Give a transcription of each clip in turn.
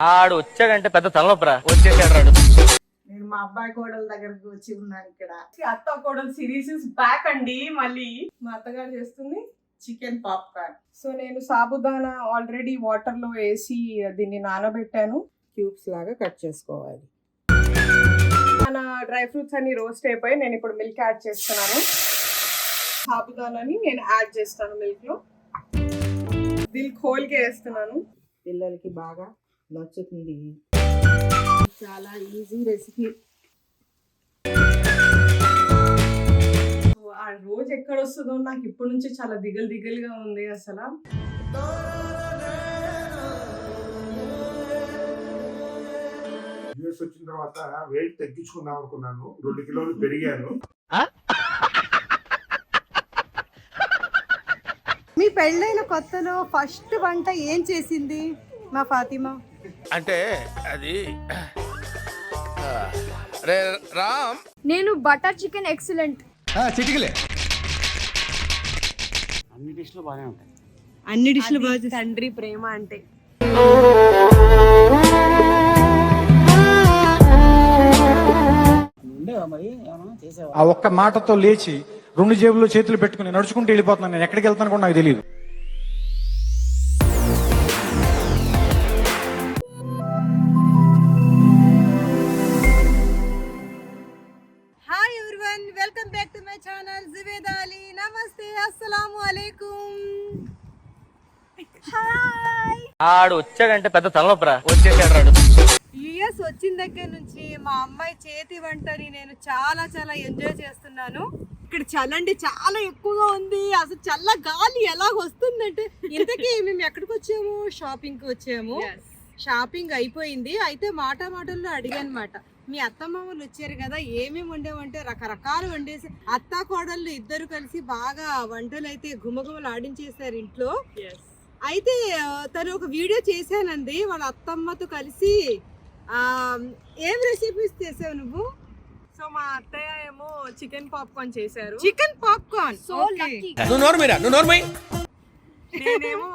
ఆడు వచ్చాడంటే పెద్ద తలనొప్పరా. వచ్చేసాడు రాడు. నేను మా అబ్బాయి కోడల దగ్గరకు వచ్చి ఉన్నాను ఇక్కడ. అత్త కోడలు సిరీస్ ఇస్ బ్యాక్ అండి. మళ్ళీ మా అత్తగారు చేస్తుంది చికెన్ పాప్కార్న్ సో నేను సాబుదానా ఆల్రెడీ వాటర్లో వేసి దీన్ని నానబెట్టాను. క్యూబ్స్ లాగా కట్ చేసుకోవాలి. మన డ్రై ఫ్రూట్స్ అన్ని రోస్ట్ అయిపోయి నేను ఇప్పుడు మిల్క్ యాడ్ చేస్తున్నాను. సాబుదానాని నేను యాడ్ చేస్తాను మిల్క్లో. దీన్ని ఖోల్కి వేస్తున్నాను. పిల్లలకి బాగా నచ్చుతుంది. చాలా ఈజీ రెసిపీ. ఆ రోజు ఎక్కడ వస్తుందో నాకు ఇప్పటి నుంచి చాలా దిగలు దిగలుగా ఉంది అసలు. యూఎస్ వచ్చిన తర్వాత వెయిట్ తగ్గించుకుందాం అనుకున్నాను. రెండు కిలోలు పెరిగాను. మీ పెళ్ళైన కొత్తలో ఫస్ట్ వంట ఏం చేసింది మా ఫాతిమా? అంటే అది రే రామ్. నేను బటర్ చికెన్ ఎక్సలెంట్. చిటికలే. అన్ని డిష్లు బాగా చేసి- తండ్రి ప్రేమ అంటే. ఆ ఒక్క మాటతో లేచి రెండు జేబుల్లో చేతులు పెట్టుకుని నడుచుకుంటూ వెళ్ళిపోతున్నాను. నేను ఎక్కడికి వెళ్తాను కూడా నాకు తెలియదు ఆడు వచ్చాడంటే పెద్ద తలనొప్పరా. వచ్చేసాడు రాడు. యుఎస్ వచ్చిన దగ్గర నుంచి మా అమ్మాయి చేతి వంటని నేను చాలా చాలా ఎంజాయ్ చేస్తున్నాను. ఇక్కడ చలండి చాలా ఎక్కువగా ఉంది. అసలు చల్ల గాలి ఎలా వస్తుందంటే ఇంతకీ మేము ఎక్కడికి వచ్చాము? షాపింగ్కి వచ్చాము. షాపింగ్ అయిపోయింది. అయితే మాట మాటల్లో అడిగాను అనమాట మీ అత్తమ్మ వాళ్ళు వచ్చారు కదా ఏమేమి వండామంటే రకరకాలు వండేసి అత్త కోడళ్ళు ఇద్దరు కలిసి బాగా వంటలు అయితే గుమగుమలు ఆడించేశారు ఇంట్లో. అయితే తను ఒక వీడియో చేశానండి. వాళ్ళ అత్తమ్మతో కలిసి ఆ ఏం రెసిపీస్ చేసావు నువ్వు? సో మా అత్తయ్య ఏమో చికెన్ పాప్కార్న్ చేశారు. చికెన్ పాప్కార్న్ సో లక్కీ నేనేమో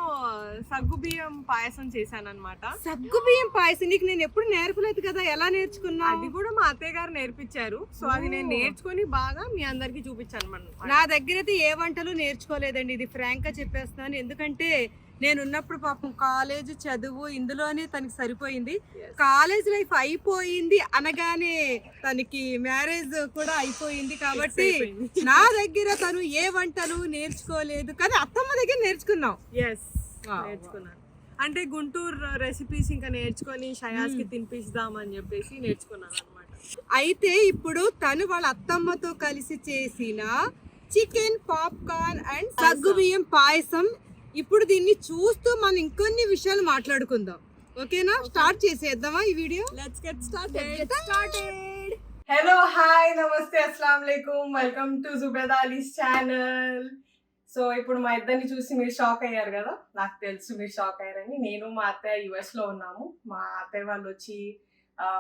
సగ్గు బియ్యం పాయసం చేశాను అనమాట సగ్గు బియ్యం పాయసం? నీకు నేను ఎప్పుడు నేర్పలేదు కదా? ఎలా నేర్చుకున్నా అది కూడా మా అత్తయ్య గారు నేర్పించారు. సో అది నేను నేర్చుకొని బాగా మీ అందరికి చూపించాను నా దగ్గర అయితే ఏ వంటలు నేర్చుకోలేదండి. ఇది ఫ్రాంక్గా చెప్పేస్తున్నాను. ఎందుకంటే నేను ఉన్నప్పుడు పాపం కాలేజ్ చదువు ఇందులోనే తనకి సరిపోయింది. కాలేజ్ లైఫ్ అయిపోయింది అనగానే తనకి మ్యారేజ్ కూడా అయిపోయింది కాబట్టి. నా దగ్గర తను ఏ వంటలు నేర్చుకోలేదు కానీ అత్తమ్మ దగ్గర నేర్చుకున్నాం. నేర్చుకున్నాను. అంటే గుంటూరు రెసిపీస్ ఇంకా నేర్చుకొని షయాస్కి తినిపిస్తామని చెప్పేసి నేర్చుకున్నాను అనమాట అయితే ఇప్పుడు తను వాళ్ళ అత్తమ్మతో కలిసి చేసిన చికెన్ పాప్కార్న్ అండ్ సగ్గుబియ్యం పాయసం ఇప్పుడు దీన్ని చూస్తూ మనం ఇంకొన్ని విషయాలు మాట్లాడుకుందాం. ఓకేనా? స్టార్ట్ చేసేద్దామా ఈ video? Let's get started hello hi నమస్తే అస్సలం వాలేకుమ్ welcome to Zubed Ali's channel so ఇప్పుడు మా ఇద్దరిని చూసి మీరు షాక్ అయ్యారు కదా? నాకు తెలుసు మీరు షాక్ అయ్యారని. నేను మా అత్తయ్య యుఎస్లో ఉన్నాము. మా అత్తయ్య వాళ్ళు వచ్చి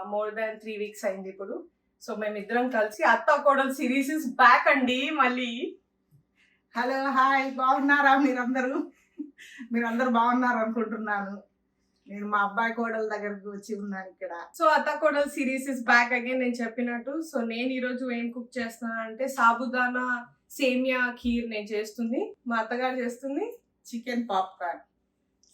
మోర్ దాన్ త్రీ వీక్స్ అయింది ఇప్పుడు. సో మేమిద్దరం కలిసి అత్త కోడలు సిరీస్ ఇస్ బ్యాక్ అండి మళ్ళీ. హలో హాయ్ బాగున్నారా మీరందరూ? మీరందరూ బాగున్నారు అనుకుంటున్నాను నేను మా అబ్బాయి కోడల దగ్గరకు వచ్చి ఉన్నాను ఇక్కడ. సో అత్త కోడలు సిరీస్ ఇస్ బ్యాక్ అగైన్ నేను చెప్పినట్టు. సో నేను ఈరోజు ఏం కుక్ చేస్తున్నాను అంటే సాబుదానా సేమియా ఖీర్ నేను చేస్తుంది. మా అత్తగారు చేస్తుంది. చికెన్ పాప్కార్న్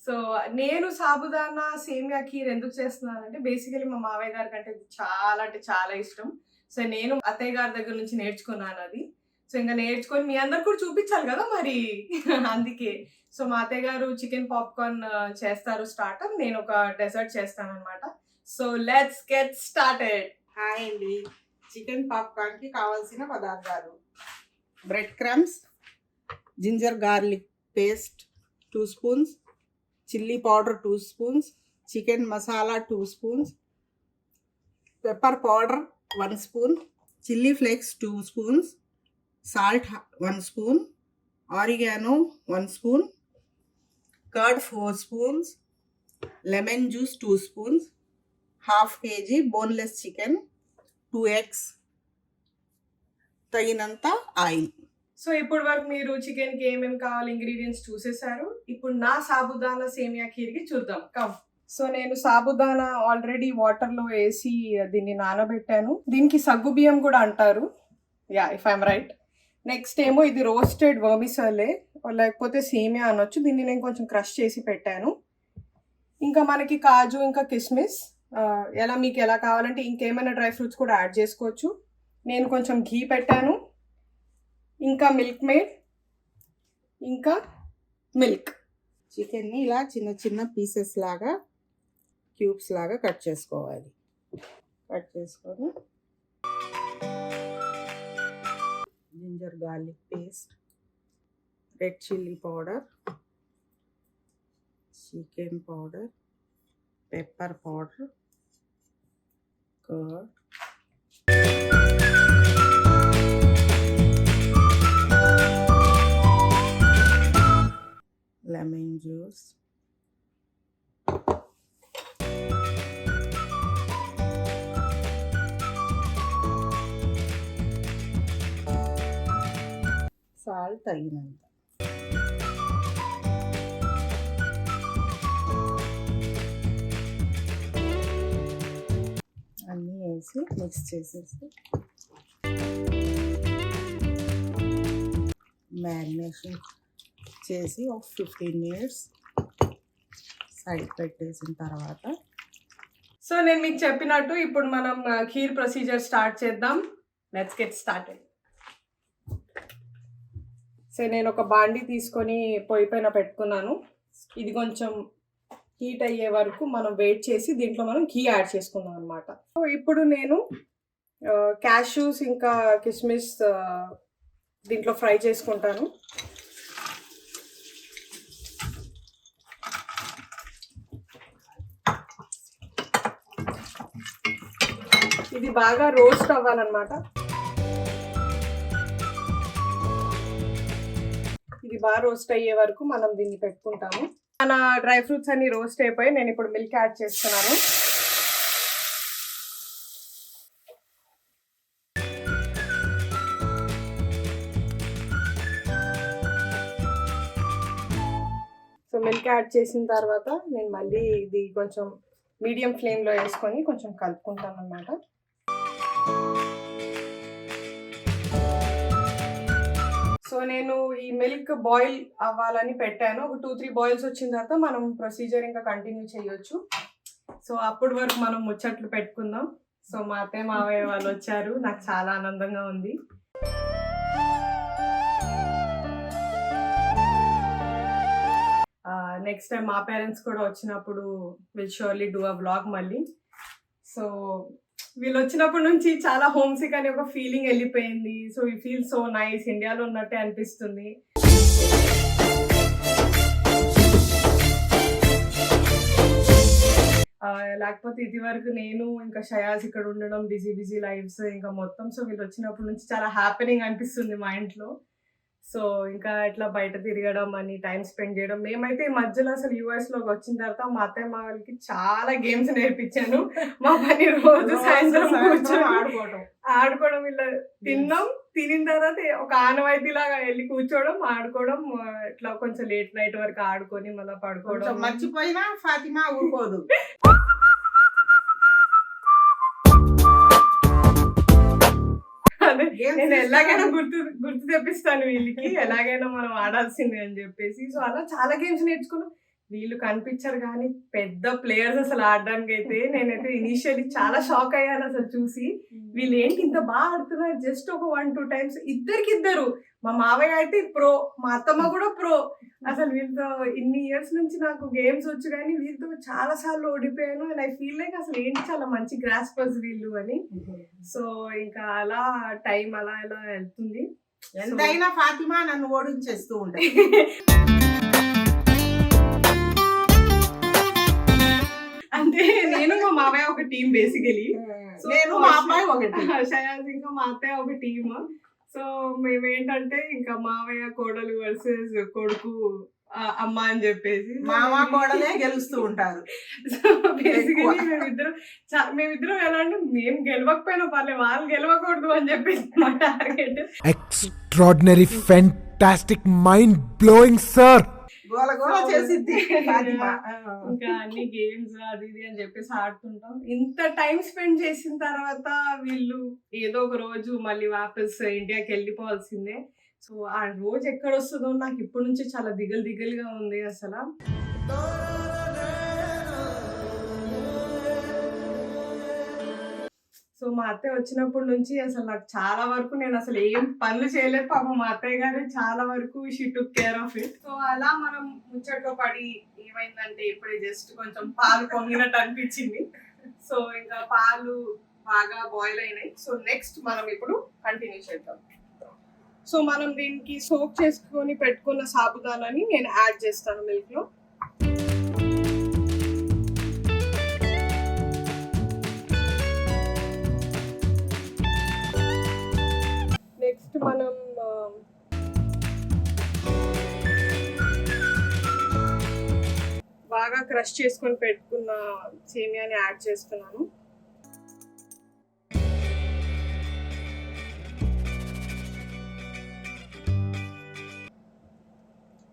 సో నేను సాబుదానా సేమియా ఖీర్ ఎందుకు చేస్తున్నానంటే బేసికలీ మా మావయ్య గారికి అంటే ఇది చాలా అంటే చాలా ఇష్టం. సో నేను అత్తయ్య గారి దగ్గర నుంచి నేర్చుకున్నాను అది. సో ఇంకా నేర్చుకొని మీ అందరు కూడా చూపించాలి కదా మరి. అందుకే. సో మా అత్తయ్య గారు చికెన్ పాప్కార్న్ చేస్తారు స్టార్టర్ నేను ఒక డెజర్ట్ చేస్తాను అనమాట so let's get started. Hi అండి. చికెన్ పాప్కార్న్కి కావాల్సిన పదార్థాలు. Bread crumbs ginger garlic paste two spoons chilli powder two spoons chicken masala two spoons pepper powder one spoon chilli flakes two spoons salt one spoon. Oregano one spoon. Curd four spoons. Lemon juice two spoons. Half KG boneless chicken two eggs. తగినంత oil. So ఇప్పుడు వరకు మీరు చికెన్కి ఏమేమి కావాలి ingredients చూసేసారు. ఇప్పుడు నా సాబుదానా సేమియా ఖీర్కి చూద్దాం. కమ్. సో నేను సాబుదానా ఆల్రెడీ వాటర్లో వేసి దీన్ని నానబెట్టాను. దీనికి సగ్గు బియ్యం కూడా అంటారు. Yeah if I'm right. Next ఏమో ఇది రోస్టెడ్ వర్మిసలే లేకపోతే సేమియా అనొచ్చు. దీన్ని నేను కొంచెం క్రష్ చేసి పెట్టాను. ఇంకా మనకి కాజు ఇంకా కిస్మిస్ ఎలా మీకు ఎలా కావాలంటే ఇంకేమైనా డ్రై ఫ్రూట్స్ కూడా యాడ్ చేసుకోవచ్చు. నేను కొంచెం ఘీ పెట్టాను. ఇంకా మిల్క్ మేడ్ ఇంకా మిల్క్. చికెన్ని ఇలా చిన్న చిన్న పీసెస్ లాగా క్యూబ్స్ లాగా కట్ చేసుకోవాలి. కట్ చేసుకొని ginger garlic paste red chilli powder chicken powder pepper powder curd lemon salt తగినంత అన్నీ వేసి మిక్స్ చేసేసి మ్యారినేషన్ చేసి ఒక ఫిఫ్టీన్ మినిట్స్ సైడ్ పెట్టేసిన తర్వాత. సో నేను మీకు చెప్పినట్టు ఇప్పుడు మనం ఖీర్ ప్రొసీజర్ స్టార్ట్ చేద్దాం. లెట్స్ గెట్ స్టార్టెడ్ సో నేను ఒక బాండి తీసుకొని పొయ్యి పైన పెట్టుకున్నాను. ఇది కొంచెం హీట్ అయ్యే వరకు మనం వెయిట్ చేసి దీంట్లో మనం ఘీ యాడ్ చేసుకుందాం అనమాట సో ఇప్పుడు నేను క్యాష్యూస్ ఇంకా కిస్మిస్ దీంట్లో ఫ్రై చేసుకుంటాను. ఇది బాగా రోస్ట్ అవ్వాలన్నమాట. ఇది బాగా రోస్ట్ అయ్యే వరకు మనం దీన్ని పెట్టుకుంటాము. మన డ్రై ఫ్రూట్స్ అన్ని రోస్ట్ అయిపోయి నేను ఇప్పుడు మిల్క్ యాడ్ చేస్తున్నాను. సో మిల్క్ యాడ్ చేసిన తర్వాత నేను మళ్ళీ ఇది కొంచెం మీడియం ఫ్లేమ్లో వేసుకొని కొంచెం కలుపుకుంటాను అన్నమాట సో నేను ఈ మిల్క్ బాయిల్ అవ్వాలని పెట్టాను. ఒక టూ త్రీ బాయిల్స్ వచ్చిన తర్వాత మనం ప్రొసీజర్ ఇంకా కంటిన్యూ చేయొచ్చు. సో అప్పటి వరకు మనం ముచ్చట్లు పెట్టుకుందాం. సో మా అత్తయ్య మావయ్య వాళ్ళు వచ్చారు. నాకు చాలా ఆనందంగా ఉంది. నెక్స్ట్ టైం మా పేరెంట్స్ కూడా వచ్చినప్పుడు will surely do a blog మళ్ళీ. సో వీళ్ళు వచ్చినప్పటి నుంచి చాలా హోమ్ సిక్ అనే ఒక ఫీలింగ్ వెళ్ళిపోయింది. సో ఈ ఫీల్ సో నైస్ ఇండియాలో ఉన్నట్టే అనిపిస్తుంది. లేకపోతే ఇది వరకు నేను ఇంకా షయాస్ ఇక్కడ ఉండడం బిజీ బిజీ లైఫ్స్ ఇంకా మొత్తం. సో వీళ్ళు వచ్చినప్పటి నుంచి చాలా హ్యాపెనింగ్ అనిపిస్తుంది మా ఇంట్లో. సో ఇంకా ఇట్లా బయట తిరగడం అని టైం స్పెండ్ చేయడం. మేమైతే ఈ మధ్యలో అసలు యూఎస్లోకి వచ్చిన తర్వాత మా అత్తయ్య మా వాళ్ళకి చాలా గేమ్స్ నేర్పించాను. మా పని రోజు సాయంత్రం కూర్చొని ఆడుకోవటం. ఆడుకోవడం ఇలా తిన్నాం. తినిన తర్వాత ఒక ఆనవాయితీ లాగా వెళ్ళి కూర్చోవడం ఆడుకోవడం ఇట్లా కొంచెం లేట్ నైట్ వరకు ఆడుకొని మళ్ళీ పడుకోవడం. మర్చిపోయినా ఫాతిమా ఊరుకోదు. అదే నేను ఎలాగైనా. గుర్తు గుర్తు తెప్పిస్తాను వీళ్ళకి ఎలాగైనా మనం ఆడాల్సిందే అని చెప్పేసి సో అలా చాలా గేమ్స్ నేర్చుకున్నాం వీళ్ళు కనిపించారు కానీ పెద్ద ప్లేయర్స్ అసలు ఆడడానికి అయితే నేనైతే ఇనిషియల్లీ చాలా షాక్ అయ్యాను అసలు చూసి. వీళ్ళు ఏంటి ఇంత బాగా ఆడుతున్నారు? జస్ట్ ఒక వన్ టూ టైమ్స్ ఇద్దరికి ఇద్దరు మా మావయ్య అయితే ప్రో మా అత్తమ్మ కూడా ప్రో అసలు వీళ్ళతో ఇన్ని ఇయర్స్ నుంచి నాకు గేమ్స్ వచ్చు కానీ వీళ్ళతో చాలా సార్లు ఓడిపోయాను అండ్ ఐ ఫీల్ లైక్ అసలు ఏంటి చాలా మంచి గ్రాస్పర్స్ వీళ్ళు అని. సో ఇంకా అలా టైం అలా అలా వెళ్తుంది. ఎంతైనా ఫాతిమా నన్ను ఓడించేస్తూ ఉంటాయి అంటే నేను మా మావయ్య ఒక టీం బేసికలీ నేను మా అమ్మాయి ఒకటి షయాజ్ ఇంకా మా అత్తయ్య ఒక టీమ్ సో మేమేంటంటే ఇంకా మావయ్య కోడలు వర్సెస్ కొడుకు అమ్మ అని చెప్పేసి. మామ కోడలే గెలుస్తూ ఉంటారు. బేసికలీ ఎక్కువ. మేమిద్దరం చా- మేమిద్దరం ఎలా అంటే మేము గెలవకపోయినా పర్లేదు వాళ్ళు గెలవకూడదు అని చెప్పేసి మా target extraordinary fantastic mind blowing sir గోల గోల చేసిద్ది. ఇంకా అన్ని గేమ్స్ అది ఇది అని చెప్పేసి ఆడుతుంటాం. ఇంత టైం స్పెండ్ చేసిన తర్వాత వీళ్ళు ఏదో ఒక రోజు మళ్ళీ వాపస్ ఇండియాకి వెళ్ళిపోవాల్సిందే. సో ఆ రోజు ఎక్కడ వస్తుందో నాకు ఇప్పటి నుంచి చాలా దిగులు దిగులుగా ఉంది అసలు. సో మా అత్తయ్య వచ్చినప్పటి నుంచి అసలు నాకు చాలా వరకు నేను అసలు ఏం పనులు చేయలేదు. పాపం మా అత్తయ్య గారు చాలా వరకు she took care of it so అలా మనం ముచ్చట్లో పడి ఏమైందంటే ఇప్పుడే జస్ట్ కొంచెం పాలు పొంగినట్టు అనిపించింది. సో ఇంకా పాలు బాగా బాయిల్ అయినాయి. సో నెక్స్ట్ మనం ఇప్పుడు కంటిన్యూ చేద్దాం. సో మనం దీనికి సోక్ చేసుకొని పెట్టుకున్న సాబుదానాని నేను యాడ్ చేస్తాను మిల్క్ నెక్స్ట్ మనం బాగా క్రష్ చేసుకొని పెట్టుకున్న సేమియాని యాడ్ చేస్తున్నాను.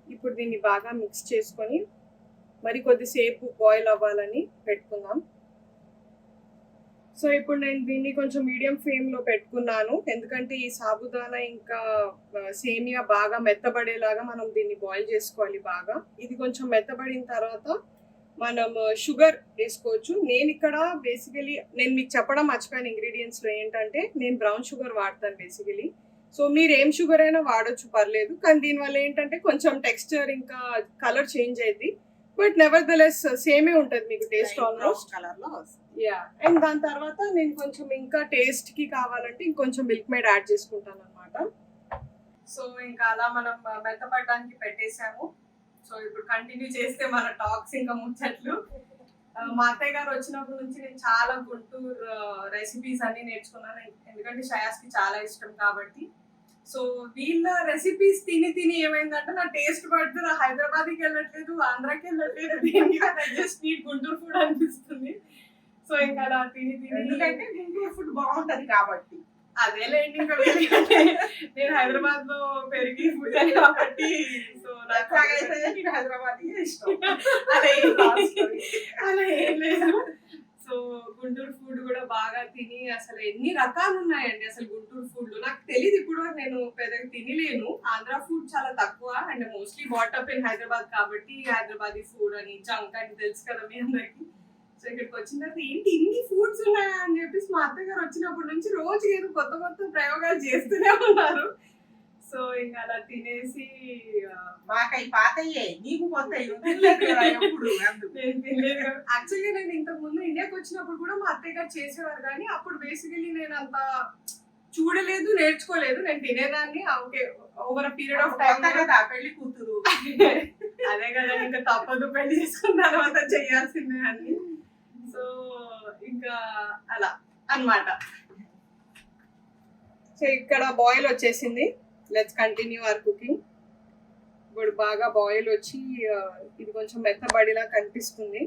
ఇప్పుడు దీన్ని బాగా మిక్స్ చేసుకొని మరి కొద్దిసేపు బాయిల్ అవ్వాలని పెట్టుకుందాం. సో ఇప్పుడు నేను దీన్ని కొంచెం మీడియం ఫ్లేమ్లో పెట్టుకున్నాను. ఎందుకంటే ఈ సాబుదానా ఇంకా సేమియా బాగా మెత్తబడేలాగా మనం దీన్ని బాయిల్ చేసుకోవాలి బాగా. ఇది కొంచెం మెత్తబడిన తర్వాత మనం షుగర్ వేసుకోవచ్చు. నేను ఇక్కడ బేసికలీ నేను మీకు చెప్పడం మర్చిపోయాను ఇంగ్రీడియంట్స్లో ఏంటంటే నేను బ్రౌన్ షుగర్ వాడతాను బేసికలీ సో మీరు ఏం షుగర్ అయినా వాడొచ్చు పర్లేదు. కానీ దీనివల్ల ఏంటంటే కొంచెం టెక్స్చర్ ఇంకా కలర్ చేంజ్ అయింది బట్ నెవర్ ద లెస్ సేమే ఉంటుంది మీకు టేస్ట్ ఆల్మోస్ట్ కలర్లో వస్తుంది. యా అండ్ దాని తర్వాత నేను కొంచెం ఇంకా టేస్ట్కి కావాలంటే ఇంకొంచెం మిల్క్ మేడ్ యాడ్ చేసుకుంటాను అనమాట సో ఇంకా అలా మనం మెత్తపడడానికి పెట్టేశాము. సో ఇప్పుడు కంటిన్యూ చేస్తే మన టాక్స్ ఇంకా ముచ్చట్లు. మా అత్తయ్య గారు వచ్చినప్పటి నుంచి నేను చాలా గుంటూరు రెసిపీస్ అన్ని నేర్చుకున్నాను. ఎందుకంటే షయాస్కి చాలా ఇష్టం కాబట్టి. సో వీళ్ళ రెసిపీస్ తిని తిని ఏమైందంటే నా టేస్ట్ పడుతూ నా హైదరాబాద్కి వెళ్ళట్లేదు ఆంధ్రాకి వెళ్ళట్లేదు. జస్ట్ నీట్ గుంటూరు ఫుడ్ అనిపిస్తుంది. సో ఇంకా అలా తిని తిని. ఎందుకంటే గుంటూరు ఫుడ్ బాగుంటది కాబట్టి. అదేలేండి ఇంకా నేను హైదరాబాద్లో పెరిగి పుట్టాను కాబట్టి సో నాకు హైదరాబాద్ ఇష్టం. అలా ఏం లేదు. అలా ఏం లేదు. సో గుంటూరు ఫుడ్ కూడా బాగా తిని అసలు ఎన్ని రకాలు ఉన్నాయండి అసలు గుంటూరు ఫుడ్లో. నాకు తెలియదు ఇప్పుడు నేను పెద్దగా తినలేను. ఆంధ్ర ఫుడ్ చాలా తక్కువ and mostly what up in Hyderabad కాబట్టి హైదరాబాదీ ఫుడ్ అని జంక్ అని తెలుసు కదా మీ అందరికి. సో ఇక్కడికి వచ్చిన తర్వాత ఏంటి ఇన్ని ఫుడ్స్ ఉన్నాయా అని చెప్పేసి మా అత్తగారు వచ్చినప్పటి నుంచి రోజు ఏదో కొత్త కొత్త ప్రయోగాలు చేస్తూనే ఉన్నారు. సో ఇంకా అలా తినేసి మాకై పాతయ్యే నీకు కొత్త అందుకు. నేను ఇంతకు ముందు ఇండియాకి వచ్చినప్పుడు కూడా మా అత్తయ్య గారు చేసేవారు కానీ అప్పుడు బేసికలీ నేను అంత చూడలేదు నేర్చుకోలేదు. నేను తినేదాన్ని okay over period of time కదా పెళ్ళి కూతురు. అదే కదా ఇంకా తప్పదు పెళ్ళి చేసుకున్న తర్వాత చేయాల్సిందే అని. సో ఇంకా అలా అన్నమాట. సో ఇక్కడ బాయిల్ వచ్చేసింది. లెట్స్ కంటిన్యూ అవర్ కుకింగ్ ఇప్పుడు బాగా బాయిల్ వచ్చి ఇది కొంచెం మెత్తబడిలా కనిపిస్తుంది.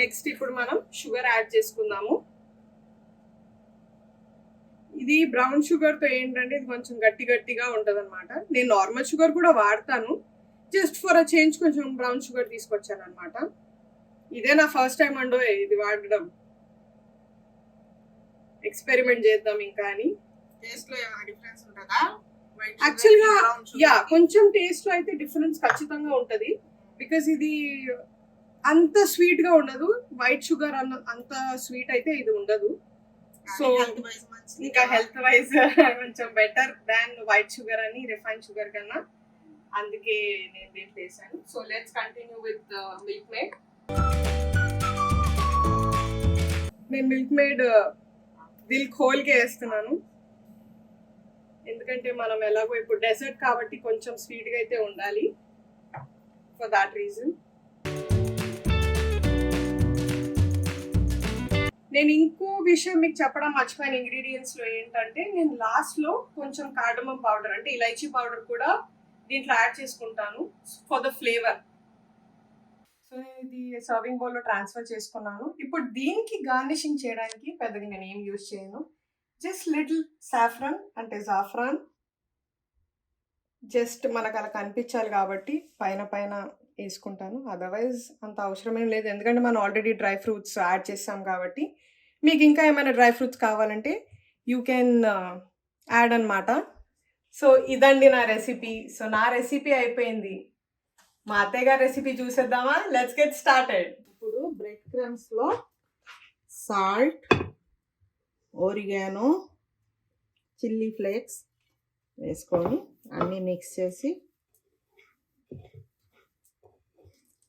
నెక్స్ట్ ఇప్పుడు మనం షుగర్ యాడ్ చేసుకుందాము. ఇది బ్రౌన్ షుగర్తో ఏంటంటే ఇది కొంచెం గట్టి గట్టిగా ఉంటుంది అనమాట నేను నార్మల్ షుగర్ కూడా వాడతాను. జస్ట్ ఫర్ అ చేంజ్ కొంచెం బ్రౌన్ షుగర్ తీసుకొచ్చాను అనమాట ఇదే నా ఫస్ట్ టైం అండో ఇది వాడడం. ఎక్స్పెరిమెంట్ చేద్దాం ఇంకా అని. టేస్ట్లో డిఫరెన్స్ ఉంటుందా? Actually గా, యా? కొంచెం టేస్ట్లో అయితే డిఫరెన్స్ ఖచ్చితంగా ఉంటది. బికాస్ ఇది అంత స్వీట్గా ఉండదు. వైట్ షుగర్ అన్న అంత స్వీట్ అయితే ఇది ఉండదు. సో ఇంకా. హెల్త్ వైజ్ కొంచెం బెటర్ దాన్ వైట్ షుగర్ అని రిఫైన్ షుగర్ కన్నా. అందుకే నేను దీంట్లో వేసాను so let's continue with Milkmaid నేను మిల్క్ మేడ్ దిల్ హోల్కే వేస్తున్నాను. ఎందుకంటే మనం ఎలాగో ఇప్పుడు డెజర్ట్ కాబట్టి కొంచెం స్వీట్గా అయితే ఉండాలి. ఫర్ దాట్ రీజన్ నేను ఇంకో విషయం మీకు చెప్పడం మర్చిపోయిన. ఇంగ్రీడియంట్స్లో ఏంటంటే నేను లాస్ట్లో కొంచెం కార్డమం పౌడర్ అంటే ఇలైచీ పౌడర్ కూడా దీంట్లో యాడ్ చేసుకుంటాను ఫర్ ద ఫ్లేవర్ సో నేను ఇది సర్వింగ్ బౌల్లో ట్రాన్స్ఫర్ చేసుకున్నాను. ఇప్పుడు దీనికి గార్నిషింగ్ చేయడానికి పెద్దగా నేను ఏం యూజ్ చేయను. జస్ట్ లిటిల్ సాఫ్రాన్ అంటే జాఫ్రాన్ జస్ట్ మనకు అలా కనిపించాలి కాబట్టి పైన పైన వేసుకుంటాను. అదర్వైజ్ అంత అవసరమేం లేదు. ఎందుకంటే మనం ఆల్రెడీ డ్రై ఫ్రూట్స్ యాడ్ చేస్తాం కాబట్టి. మీకు ఇంకా ఏమైనా డ్రై ఫ్రూట్స్ కావాలంటే యూ కెన్ యాడ్ అనమాట సో ఇదండి నా రెసిపీ సో నా రెసిపీ అయిపోయింది. మా అత్తయ్య గారి రెసిపీ చూసేద్దామా? లెట్స్ గెట్ స్టార్టెడ్ ఇప్పుడు బ్రెడ్ క్రమ్స్లో సాల్ట్ ఓరిగాను చిల్లీ ఫ్లేక్స్ వేసుకొని అన్నీ మిక్స్ చేసి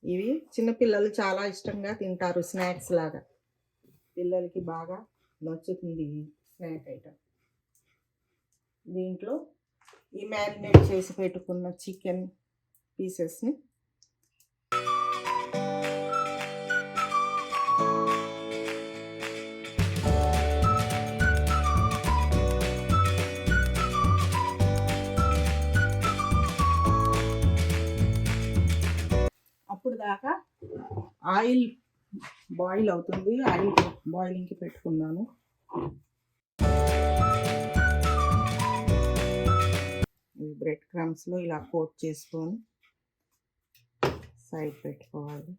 ఇవి చిన్నపిల్లలు చాలా ఇష్టంగా తింటారు స్నాక్స్ లాగా. పిల్లలకి బాగా నచ్చుతుంది స్నాక్ ఐటమ్ దీంట్లో ఈ మ్యారినేట్ చేసి పెట్టుకున్న చికెన్ పీసెస్ని. అప్పుడు దాకా ఆయిల్ బాయిల్ అవుతుంది. ఆయిల్ బాయిలింగ్కి పెట్టుకున్నాను. ఈ బ్రెడ్ క్రమ్స్లో ఇలా కోట్ చేసుకొని సైడ్ పెట్టుకోవాలి.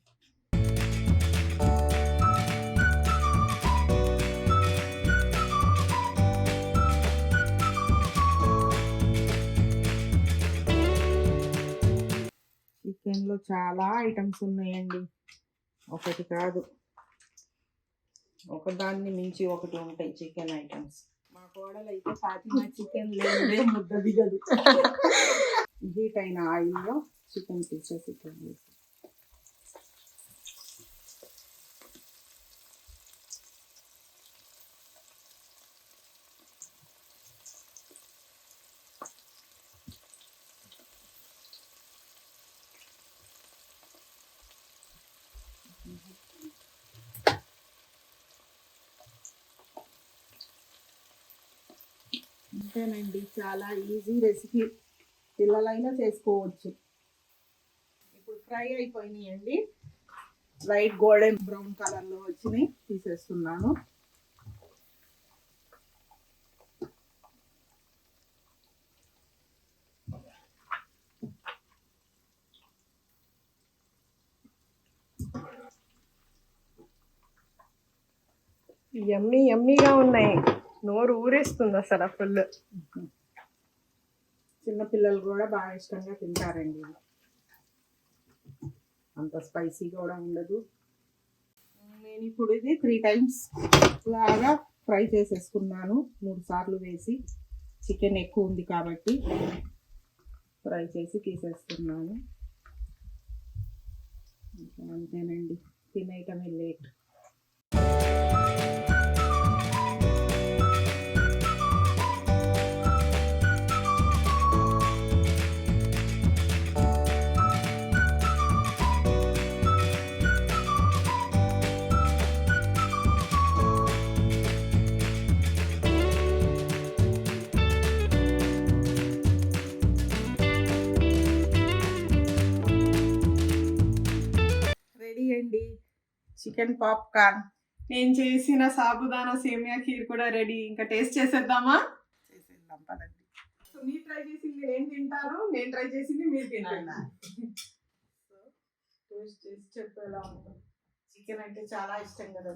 చికెన్లో చాలా ఐటమ్స్ ఉన్నాయండి. ఒకటి కాదు. ఒకదాన్ని మించి ఒకటి ఉంటాయి చికెన్ ఐటమ్స్. కోడలు అయితే ఫాతిమా చికెన్ లేదే ముద్ద దిగదు. హీట్ అయిన ఆయిల్లో చికెన్ పీసెస్ ఇట్లా అంతేనండి చాలా ఈజీ రెసిపీ. పిల్లలైనా చేసుకోవచ్చు. ఇప్పుడు ఫ్రై అయిపోయినాయండి. లైట్ గోల్డెన్ బ్రౌన్ కలర్లో వచ్చినాయి. తీసేస్తున్నాను. ఎమ్మీ ఎమ్మీగా ఉన్నాయి. నోరు ఊరేస్తుంది అసలు ఫుల్. చిన్నపిల్లలు కూడా బాగా ఇష్టంగా తింటారండి. అంత స్పైసీ కూడా ఉండదు. నేను ఇప్పుడు ఇది త్రీ టైమ్స్ లాగా ఫ్రై చేసేసుకున్నాను. మూడు సార్లు వేసి చికెన్ ఎక్కువ ఉంది కాబట్టి ఫ్రై చేసి తీసేస్తున్నాను అంతేనండి. తినేయటమే లేట్ చికెన్ పాప్కార్న్. నేను చేసిన సాబుదానా సేమియా ఖీర్ కూడా రెడీ. ఇంకా టేస్ట్ చేసేద్దామా? చేసేద్దాం పదండి. సో మీరు ట్రై చేసింది నేను తింటారు? నేను ట్రై చేసింది మీరు సో టేస్ట్ చేసి చెప్పేలా ఉంటుంది చికెన్ అంటే చాలా ఇష్టం కదా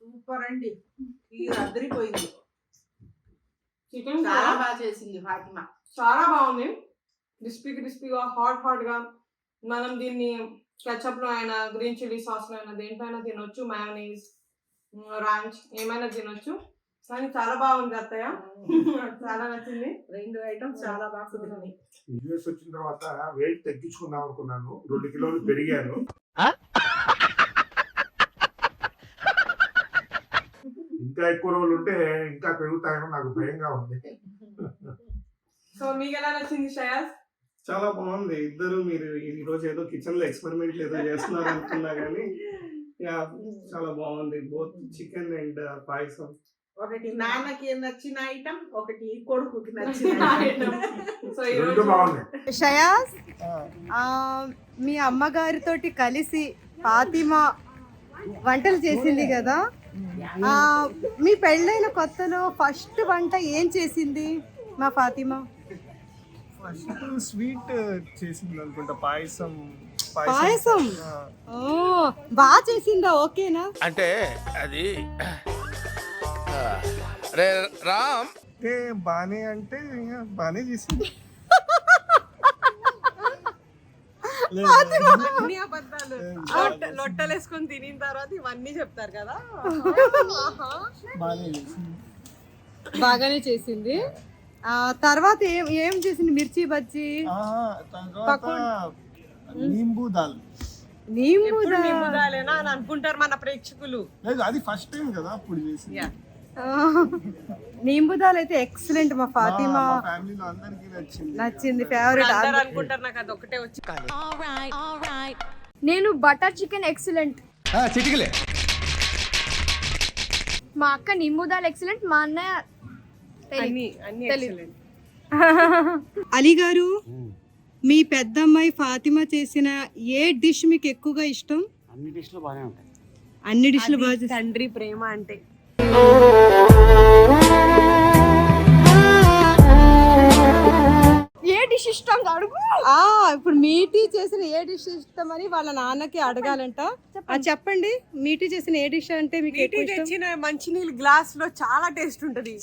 సూపర్ అండి. ఈ అద్దరిపోయింది చికెన్ చాలా బాగా చేసింది ఫాతిమా. చాలా బాగుంది. క్రిస్పీ క్రిస్పీగా హాట్ హాట్గా మనం దీన్ని లో అయినా గ్రీన్ చిల్లీ సాస్లో అయినా దేంట్లో అయినా తినొచ్చు మయోనీస్ రాంచ్ ఏమైనా తినొచ్చు. కానీ చాలా బాగుంది అత్తయ్య. చాలా నచ్చింది. రెండు ఐటమ్స్ చాలా బాగా కుదిరినాయి. యూఎస్ వచ్చిన తర్వాత వెయిట్ తగ్గించుకుందాం అనుకున్నాను. రెండు కిలోలు పెరిగాను. ఇంకా ఎక్కువ రోజులు ఉంటే ఇంకా పెరుగుతాయని నాకు భయంగా ఉంది. సో మీకు ఎలా నచ్చింది శ్రేయాస్? చాలా బాగుంది. ఇద్దరు మీరు ఈ రోజు ఏదో కిచెన్లో ఎక్స్పెరిమెంట్ ఏదో చేస్తున్నారు అనుకున్నా కానీ యా చాలా బాగుంది. బోత్ చికెన్ అండ్ పాయసం. ఒకటి నాన్నకి నచ్చిన ఐటమ్ ఒకటి కొడుకుకి నచ్చిన Item. సో షయాస్ ఆ, మీ అమ్మగారితోటి కలిసి ఫాతిమా వంటలు చేసింది కదా? మీ పెళ్ళైన కొత్తలో ఫస్ట్ వంట ఏం చేసింది మా ఫాతిమా? ఫస్ట్ స్వీట్ చేసింది అనుకుంటా పాయసం పాయసం. ఓ బాగా చేసిందా? ఓకేనా? అంటే అది రే రామ్. అంటే బానే అంటే ఇక బానే చేసింది. అన్ని అబద్ధాలు. లొట్ట- లొట్టలు వేసుకొని తినిన తర్వాత ఇవన్నీ చెప్తారు కదా. బాగానే చేసింది. ఆ తర్వాత ఏం ఏం చేసింది మిర్చి బజ్జీ? నింబు దాల్. నీము ఎప్పుడు నింపుదాలేనా అని అనుకుంటారు మన ప్రేక్షకులు. లేదు అది ఫస్ట్ టైం కదా అప్పుడు చేసింది. నీంబుదాల్ అయితే ఎక్సలెంట్ మా ఫాతిమా. మా ఫ్యామిలీలో అందరికీ నచ్చింది. నచ్చింది ఫేవరెట్ అందరు అనుకుంటారు నాకు అది ఒకటే వచ్చి నేను బటర్ చికెన్ ఎక్సలెంట్. చిటికలే. మా అక్క నిమ్ముదాల్ ఎక్సలెంట్ మా అన్నయ్య. అలీ గారు మీ పెద్దమ్మాయి ఫాతిమా చేసిన ఏ డిష్ మీకు ఎక్కువగా ఇష్టం? అన్ని డిష్లు బాగానే ఉంటాయి. అన్ని డిష్లు బాగా. తండ్రి ప్రేమ అంటే. ఏ డిష్ ఇష్టం అడుగు ఆ ఇప్పుడు మీటీ చేసిన ఏ డిష్ ఇష్టం అని వాళ్ళ నాన్నకి అడగాలంట. ఆ, చెప్పండి. మీటీ చేసిన ఏ డిష్ అంటే మీకు ఎక్కువ ఇష్టం? తెచ్చిన మంచినీళ్ళు గ్లాస్లో చాలా టేస్ట్ ఉంటది.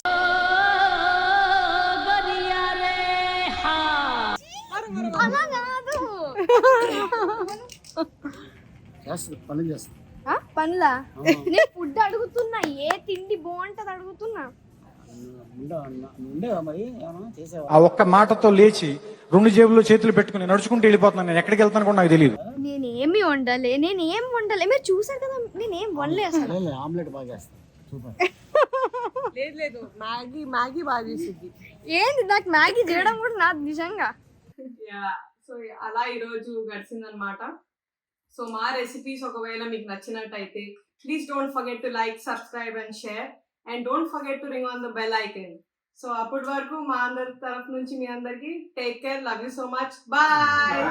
అలా కాదు. చేస్తుంది పని చేస్తుంది. పనులా నేను ఫుడ్ అడుగుతున్నా ఏ తిండి బాగుంటది అడుగుతున్నా. ఆ ఒక్క మాటతో లేచి రెండు జేబుల్లో చేతులు పెట్టుకుని నడుచుకుంటూ వెళ్ళిపోతున్నాను నేను. ఎక్కడికి వెళ్తాను కూడా నాకు తెలియదు నేనేమి వండలే నేనేం వండలే. మీరు చూసారు కదా నేనేం వండలే అసలు. ఆమ్లెట్ బాగా లేదు లేదు. మ్యాగీ మ్యాగీ బాగా చేసింది ఏంది నాకు మ్యాగీ చేయడం కూడా నాది నిజంగా. యా సో అలా ఈరోజు గడిచిందనమాట సో మా రెసిపీస్ ఒకవేళ మీకు నచ్చినట్టయితే please don't forget to like subscribe and share and don't forget to ring on the bell icon so అప్పటి వరకు మా అందరి తరఫు నుంచి మీ అందరికి take care love you so much bye